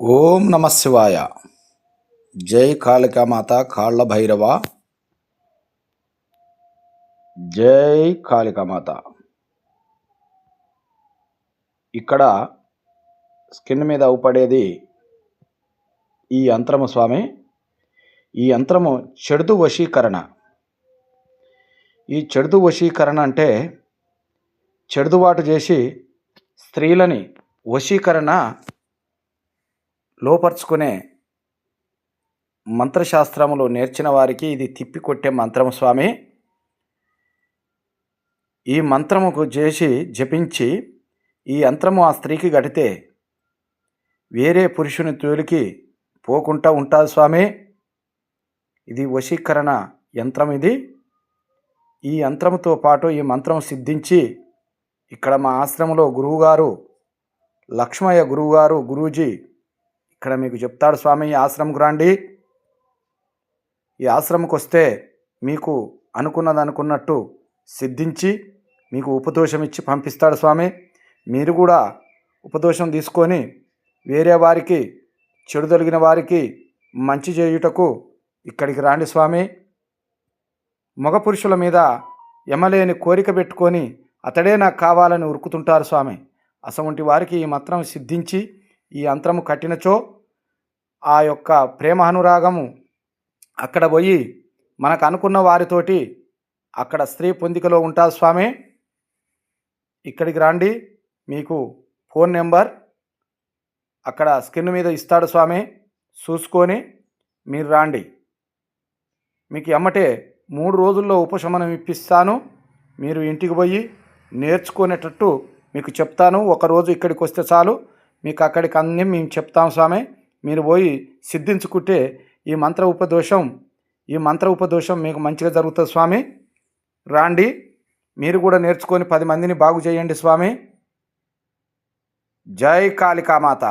ఓం నమ శివాయ. జై కాళికామాత కాళ్ళ భైరవ జై కాళికామాత. ఇక్కడ స్కిన్ మీద అవుపడేది ఈ యంత్రము స్వామి. ఈ యంత్రము చెడుతు వశీకరణ. ఈ చెడుతు వశీకరణ అంటే చెడుదుబాటు చేసి స్త్రీలని వశీకరణ లోపరుచుకునే మంత్రశాస్త్రములు నేర్చిన వారికి ఇది తిప్పికొట్టే మంత్రము స్వామి. ఈ మంత్రముకు చేసి జపించి ఈ యంత్రము ఆ స్త్రీకి గడితే వేరే పురుషుని తోలికి పోకుండా ఉంటుంది స్వామి. ఇది వశీకరణ యంత్రం ఇది. ఈ యంత్రముతో పాటు ఈ మంత్రం సిద్ధించి ఇక్కడ మా ఆశ్రమంలో గురువుగారు లక్ష్మయ్య గురువుగారు గురూజీ ఇక్కడ మీకు చెప్తాడు స్వామి ఈ ఆశ్రమంకు రండి ఈ ఆశ్రమంకి వస్తే మీకు అనుకున్నది అనుకున్నట్టు సిద్ధించి మీకు ఉపదోషం ఇచ్చి పంపిస్తాడు స్వామి. మీరు కూడా ఉపదోషం తీసుకొని వేరే వారికి చెడు తొలగిన వారికి మంచి చేయుటకు ఇక్కడికి రాండి స్వామి. మగ పురుషుల మీద ఎమలేని కోరిక పెట్టుకొని అతడే నాకు కావాలని ఉరుకుతుంటారు స్వామి. అసవంటి వారికి ఈ మంత్రం సిద్ధించి ఈ యంత్రము కట్టినచో ఆ యొక్క ప్రేమ అనురాగము అక్కడ పోయి మనకు అనుకున్న వారితోటి అక్కడ స్త్రీ పొందికలో ఉంటుంది స్వామి. ఇక్కడికి రండి మీకు ఫోన్ నెంబర్ అక్కడ స్కిన్ మీద ఇస్తాడు స్వామి. చూసుకొని మీరు రాండి. మీకు ఎమ్మటే మూడు రోజుల్లో ఉపశమనం ఇప్పిస్తాను. మీరు ఇంటికి పోయి నేర్చుకునేటట్టు మీకు చెప్తాను. ఒకరోజు ఇక్కడికి వస్తే చాలు. మీకు అక్కడికి అన్నీ మేము చెప్తాం స్వామి. మీరు పోయి సిద్ధించుకుంటే ఈ మంత్ర ఉపదోషం ఈ మంత్ర ఉపదోషం మీకు మంచిగా జరుగుతుంది స్వామి. రాండి మీరు కూడా నేర్చుకొని పది మందిని బాగు చేయండి స్వామి. జై కాళికామాత